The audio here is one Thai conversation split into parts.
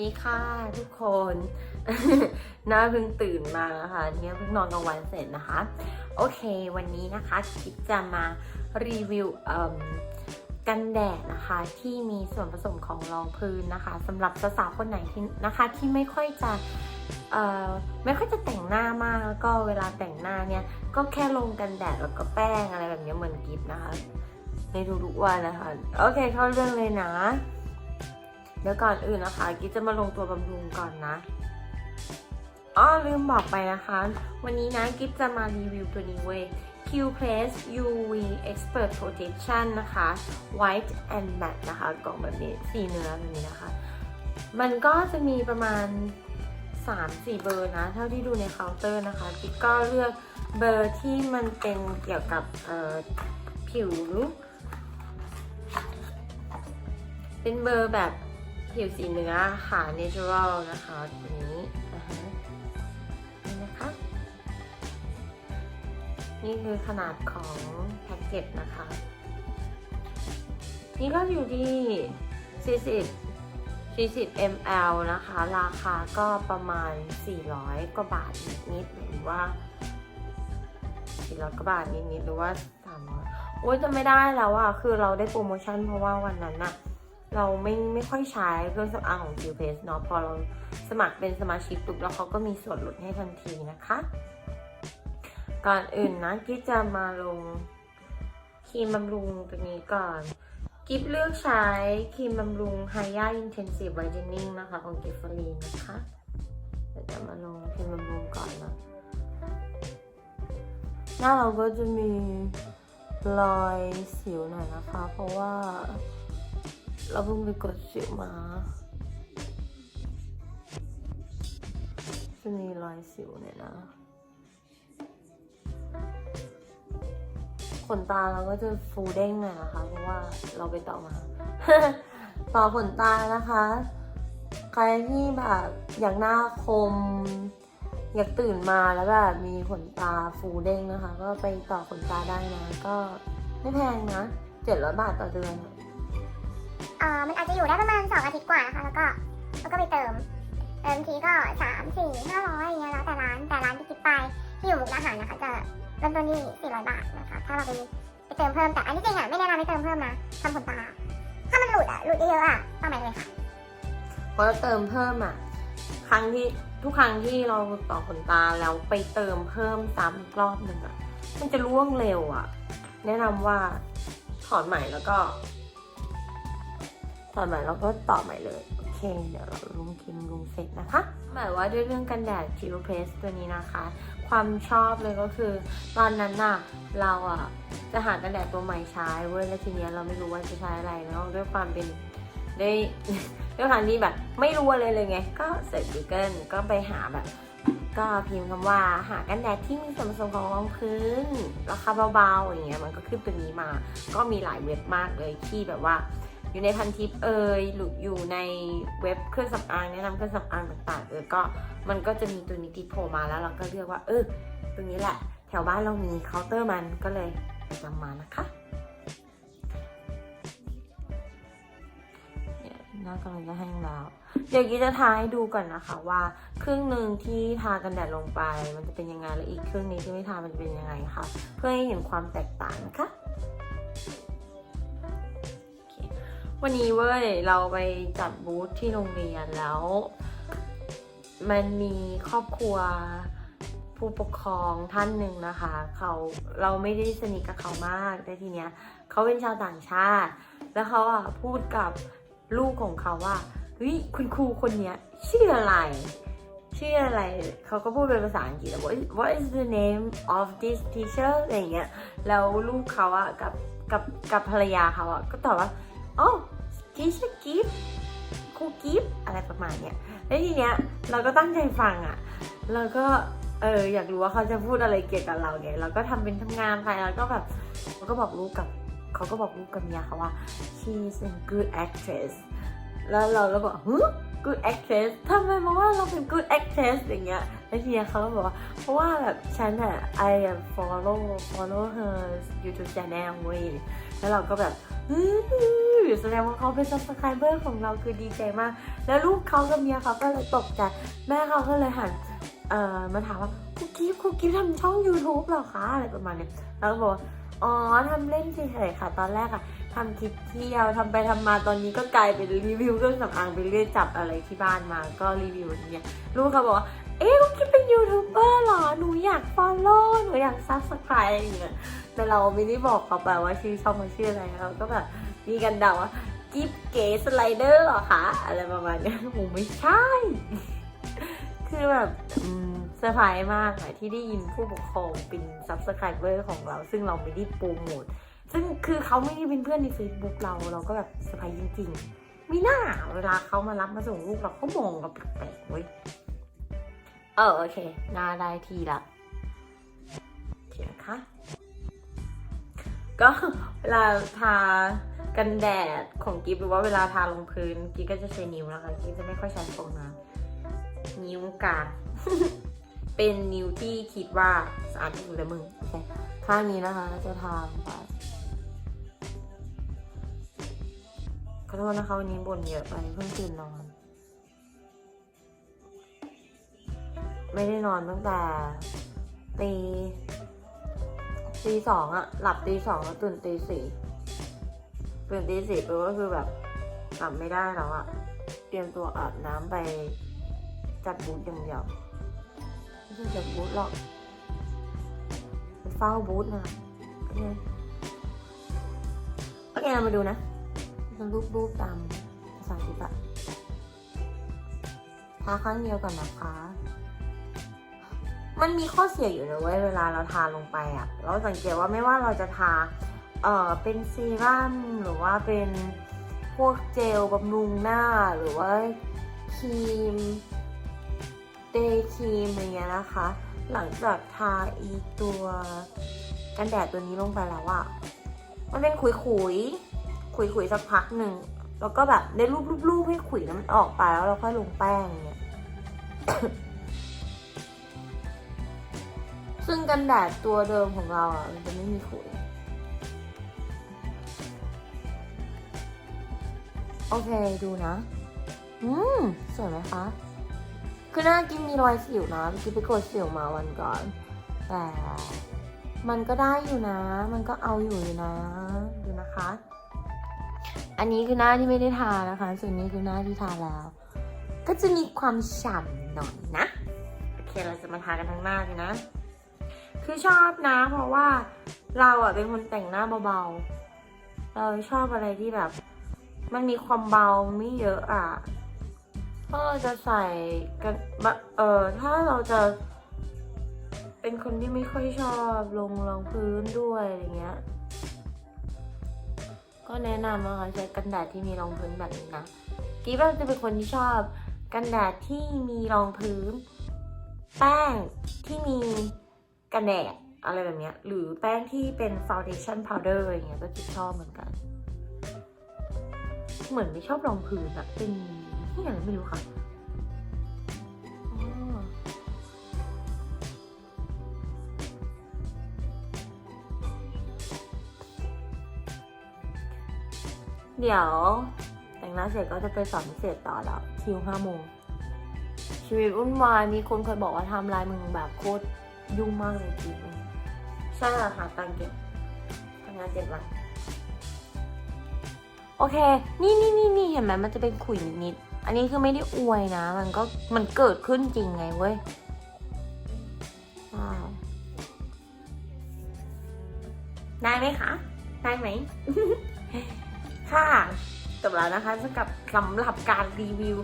ดีค่ะทุกคนน่าเพิ่งตื่นมานะคะเนี่ยเพิ่งนอนกลางวันเสร็จนะคะ โอเค วันนี้นะคะคิดจะมารีวิวกันแดดนะคะที่มีส่วนผสมของรองพื้นนะคะสำหรับสาวๆคนไหนที่นะคะที่ไม่ค่อยจะไม่ค่อยจะแต่งหน้ามากแล้วก็เวลาแต่งหน้าเนี่ยก็แค่ลงกันแดดแล้วก็แป้งอะไรแบบนี้เหมือนกิฟนะคะ ในทุกๆวันนะคะ โอเคเข้าเรื่องเลยนะ เดี๋ยวก่อนอื่นนะคะกิ๊จะมาลงตัวบำรุงก่อนนะอ๋อลืมบอกไปนะคะ วันนี้นะกิ๊จะมารีวิวตัวนี้เว้ย Q Place UV Expert Protection นะคะ White and Matte นะคะ กล่องแบบนี้สีเนื้อแบบนี้นะคะ มันก็จะมีประมาณ 3-4 เบอร์นะ เท่าที่ดูในเคาน์เตอร์นะคะกิ๊กก็เลือกเบอร์ที่มันเป็นเกี่ยวกับผิว เป็นเบอร์แบบ ผิวสีเนื้อค่ะ natural นะคะตัวนี้อ่าฮะนี่นะคะ นี่คือขนาดของแพ็กเกจนะคะ นี่ก็อยู่ที่ 40 40 ml นะคะ ราคาก็ประมาณ 400 กว่าบาทนิดๆหรือว่า400กว่าบาทนิดๆหรือว่า300โอ้ยจะไม่ได้แล้วอะคือเราได้โปรโมชั่นเพราะว่าวันนั้นอะ เราไม่ไม่ค่อยใช้เครื่องสำอางของ q p a c e เนาะพอเราสมัครเป็นสมาชิกปุ๊บแล้วเขาก็มีส่วนลดให้ทันทีนะคะ ก่อนอื่นนะกิ๊บจะมาลงครีมบำรุงตัวนี้ก่อนกิ๊บเลือกใช้ครีมบำรุง Haya Intensive Whitening นะคะของกิฟฟรีนะคะเดี๋ยวจะมาลงครีมบำรุงก่อนนะหน้าเราก็จะมีรอยสิวหน่อยนะคะ เพราะว่า เราเพิ่งไปกดสิวมาจะมีรอยสิวเนี่ยนะ ขนตาเราก็จะฟูเด้งหน่อยนะคะ เพราะว่าเราไปต่อมา ต่อขนตานะคะ ใครที่แบบอยากหน้าคม อยากตื่นมาแล้วแบบมีขนตาฟูเด้งนะคะ ก็ไปต่อขนตาได้นะ ก็ไม่แพงนะเจ็ดร้อยบาทต่อเดือน เอ่อมันอาจจะอยู่ได้ประมาณสองอาทิตย์กว่านะคะแล้วก็แล้วก็ไปเติมเติมทีก็สามสี่ห้าร้อยอย่างเงี้ยแล้วแต่ร้านแต่ร้านที่คิดไปที่อยู่มุกดาหารนะคะจะเริ่มต้นที่สี่ร้อยบาทนะคะถ้าเราไปไปเติมเพิ่มแต่อันนี้จริงอะไม่แนะนำให้เติมเพิ่มนะทำขนตาถ้ามันหลุดอะหลุดเยอะอะต้องไปเลยค่ะเพราะเติมเพิ่มอะครั้งที่ทุกครั้งที่เราต่อขนตาแล้วไปเติมเพิ่มซ้ำอีกรอบหนึ่งอะมันจะร่วงเร็วอะ แนะนำว่าถอนใหม่แล้วก็ ถอนใหม่แล้วก็ต่อใหม่เลย โอเค เดี๋ยวเราลุงคิมลุงเสร็จนะคะ หมายว่าด้วยเรื่องกันแดดคิวเพสตัวนี้นะคะ ความชอบเลยก็คือ ตอนนั้นน่ะเราอะจะหากันแดดตัวใหม่ใช้เว้ยแล้วทีเนี้ยเราไม่รู้ว่าจะใช้อะไรเนาะด้วยความเป็นได้ด้วยความที่แบบ ไม่รู้อะไรเลยไง ก็เสร์ช Google ก็ไปหาแบบ ก็พิมพ์คำว่าหากันแดดที่มีส่วนผสมของรองพื้นราคาเบาๆอย่างเงี้ยมันก็ขึ้นตัวนี้มา ก็มีหลายเว็บมากเลยที่แบบว่า อยู่ในพันทิปเอยหรืออยู่ในเว็บเครื่องสำอางแนะนำเครื่องสำอางต่างๆเออก็มันก็จะมีตัวนี้ติดโผล่มาแล้วเราก็เลือกว่าเออตัวนี้แหละ แถวบ้านเรามีเคาน์เตอร์มันก็เลยนำมานะคะเนี่ยหน้ากำลังจะแห้งแล้ว เดี๋ยวกี้จะทาให้ดูก่อนนะคะว่าครึ่งหนึ่งที่ทากันแดดลงไป มันจะเป็นยังไงและอีกครึ่งนี้ที่ไม่ทามันจะเป็นยังไงค่ะ เพื่อให้เห็นความแตกต่างนะคะ วันนี้เว้ยเราไปจัดบูธที่โรงเรียนแล้ว มันมีครอบครัวผู้ปกครองท่านหนึ่งนะคะ เขาเราไม่ได้สนิทกับเขามากแต่ทีเนี้ยเขาเป็นชาวต่างชาติ แล้วเขาอะพูดกับลูกของเขาว่าเฮ้ยคุณครูคนเนี้ยชื่ออะไร ชื่ออะไรเขาก็พูดเป็นภาษาอังกฤษอะ what what is the name of this teacher อะไรเงี้ยแล้วลูกเขาอะกับกับกับภรรยาเขาอะก็ตอบว่า อ๋อ teacher gift ครูกิฟอะไรประมาณเนี้ยแล้วทีเนี้ยเราก็ตั้งใจฟังอะเราก็เอออยากรู้ว่าเขาจะพูดอะไรเกี่ยวกับเราไงเราก็ทำเป็นทำงานไปแล้วก็แบบเราก็บอกลูกกับเขาก็บอกลูกกับเมียเขาว่า she's a good actress แล้วเราเราบอกฮึ good actress ทำไมมาว่าเราเป็น good actress อย่างเงี้ยแล้วทีเนี้ยเขาก็บอกว่า เพราะว่าแบบฉันอะ I am follow follow her YouTube channel เว้ยแล้วเราก็แบบ แสดงว่าเขาเป็น subscriber ของเราคือดีใจมาก แล้วลูกเขากับเมียเขาก็เลยตกใจแม่เขาก็เลยหันเอ่อมาถามว่าคุกกิ๊บคุกกิ๊บทำช่อง YouTube เหรอคะอะไรประมาณเนี้ยแล้วก็บอกว่าอ๋อทำเล่นเฉยๆค่ะ ตอนแรกอะทำคลิปเที่ยวทำไปทำมาตอนนี้ก็กลายเป็นรีวิวเครื่องสำอางไปเรื่อยจับอะไรที่บ้านมาก็รีวิวอย่างเงี้ยลูกเขาบอกว่า เอ๊ะคุกกิ๊บเป็นยูทูบเบอร์เหรอ หนูอยาก follow หนูอยาก subscribe อย่างเงี้ยแต่เราไม่ได้บอกเขาไปว่าชื่อช่องมันชื่ออะไรเราก็แบบมีกันเดาว่ากิฟเก๋สไลเดอร์เหรอคะ อะไรประมาณนี้ยโหไม่ใช่ คือแบบเซอร์ไพรส์มากอะที่ได้ยินผู้ปกครองเป็น subscriber ของเรา ซึ่งเราไม่ได้โปรโมทซึ่งคือเขาไม่ได้เป็นเพื่อนใน Facebook เราเราก็แบบเซอร์ไพรส์จริงๆมีหน้าเวลาเขามารับมาส่งลูกเราก็มองกับแปลกๆเว้ย ออโอเคหน้าได้ทีละโอเคนะคะ ก็เวลาทากันแดดของกิฟหรือว่าเวลาทาลงพื้นกิฟก็จะใช้นิ้วนะคะกิฟจะไม่ค่อยใช้โฟมนะนิ้วกลางเป็นนิ้วที่คิดว่าสะอาดที่สุดเลยมึงโอเคข้างนี้นะคะจะทาไปขอโทษนะคะวันนี้บ่นเยอะไปเพิ่งตื่นนอน ไม่ได้นอนตั้งแต่ตีตีสองอะหลับตีสองแล้วตื่นตีสี่ตื่นตีสี่ไปก็คือแบบหลับไม่ได้แล้วอะเตรียมตัวอาบน้ำไปจัดบูธอย่างเดียวไม่ใช่จัดบูธหรอกไปเฝ้าบูธนะโอเคเรามาดูนะจะรูปรูปตามภาษาอังกฤษอะทาครั้งเดียวก่อนนะคะ มันมีข้อเสียอยู่นะเว้ยเวลาเราทาลงไปอะเราสังเกตว่าไม่ว่าเราจะทาเอ่อเป็นซีรั่มหรือว่าเป็นพวกเจลบำรุงหน้าหรือว่าครีมเดย์ครีมอะไรเงี้ยนะคะ หลังจากทาอีตัวกันแดดตัวนี้ลงไปแล้วอะมันเป็นขุยขุยขุยขุยๆสักพักหนึ่งแล้วก็แบบได้รูปๆๆให้ขุยนั้นมันออกไปแล้วเราค่อยลงแป้งเนี่ย ซึ่งกันแดดตัวเดิมของเราอะมันจะไม่มีขุย โอเคดูนะ อืม สวยไหมคะ คือหน้ากินมีรอยสิวนะกินไปกดสิวมาวันก่อน แต่มันก็ได้อยู่นะ มันก็เอาอยู่อยู่นะ ดูนะคะ อันนี้คือหน้าที่ไม่ได้ทานะคะ ส่วนนี้คือหน้าที่ทาแล้ว ก็จะมีความฉ่ำหน่อยนะ โอเค เราจะมาทากันทั้งหน้าเลยนะ คือชอบนะ เพราะว่าเราอะเป็นคนแต่งหน้าเบาๆ เราชอบอะไรที่แบบ มันมีความเบาไม่เยอะอะถ้าเราจะใส่กันเออถ้าเราจะ เป็นคนที่ไม่ค่อยชอบลงรองพื้นด้วยอะไรเงี้ย ก็แนะนำนะคะใช้กันแดดที่มีรองพื้นแบบนี้นะกิ๊บจะเป็นคนที่ชอบกันแดดที่มีรองพื้น แป้งที่มี กันแดดอะไรแบบเนี้ย หรือแป้งที่เป็น foundation powder อะไรเงี้ยก็จะชอบเหมือนกัน เหมือนไม่ชอบรองพื้นอะเป็นที่ไหนไม่รู้ค่ะเดี๋ยวแต่งหน้าเสร็จก็จะไปสอนพิเศษต่อแล้วคิวห้าโมงชีวิตวุ่นวายมีคนเคยบอกว่าทำลายมึงแบบโคตร ยุ่งมากเลยจีบมึงใช่ค่ะหาตังค์เก็บทำงานเจ็ดวันโอเค นี่นี่นี่นี่เห็นไหมมันจะเป็นขุยนิดๆ อันนี้คือไม่ได้อวยนะ มันก็มันเกิดขึ้นจริงไงเว้ยได้ไหมคะ ได้ไหม ค่ะจบแล้วนะคะสำหรับสำหรับการรีวิว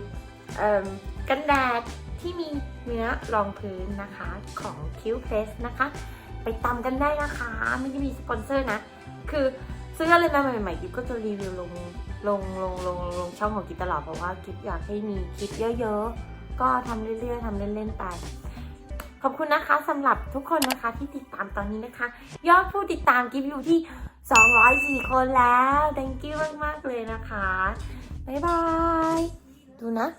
กันแดด ที่มีเนื้อรองพื้นนะคะของ Q Place นะคะ ไปตามกันได้นะคะ ไม่ได้มีสปอนเซอร์นะ คือซื้ออะไรมาใหม่ๆกิฟก็จะรีวิวลงลงลงลงลงช่องของกิฟตลอดเพราะว่ากิฟอยากให้มีคลิปเยอะๆ ก็ทำเรื่อยๆทำเล่นๆไป ขอบคุณนะคะสำหรับทุกคนนะคะที่ติดตามตอนนี้นะคะ ยอดผู้ติดตามกิฟอยู่ที่ 204 คนแล้ว thank you มากๆเลยนะคะ บ๊ายบาย ดูนะ